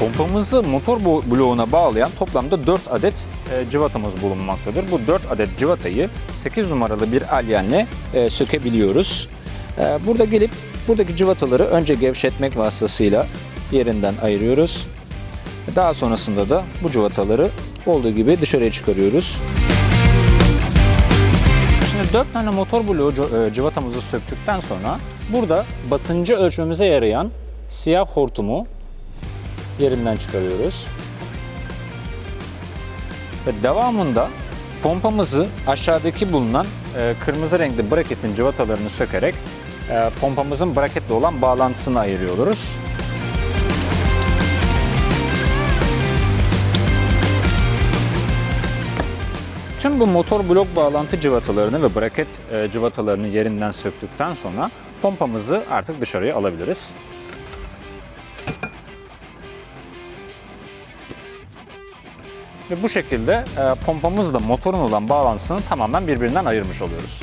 Pompamızı motor bloğuna bağlayan toplamda 4 adet e, cıvatamız bulunmaktadır. Bu 4 adet cıvatayı 8 numaralı bir alyenle sökebiliyoruz. E, burada gelip buradaki cıvataları önce gevşetmek vasıtasıyla yerinden ayırıyoruz. Daha sonrasında da bu cıvataları olduğu gibi dışarıya çıkarıyoruz. Şimdi 4 tane motor bloğu e, cıvatamızı söktükten sonra burada basıncı ölçmemize yarayan siyah hortumu yerinden çıkarıyoruz. Ve devamında pompamızı aşağıdaki bulunan e, kırmızı renkli braketin cıvatalarını sökerek e, pompamızın braketle olan bağlantısını ayırıyoruz. Tüm bu motor blok bağlantı cıvatalarını ve braket e, cıvatalarını yerinden söktükten sonra pompamızı artık dışarıya alabiliriz. Ve bu şekilde e, pompamızla motorun olan bağlantısını tamamen birbirinden ayırmış oluyoruz.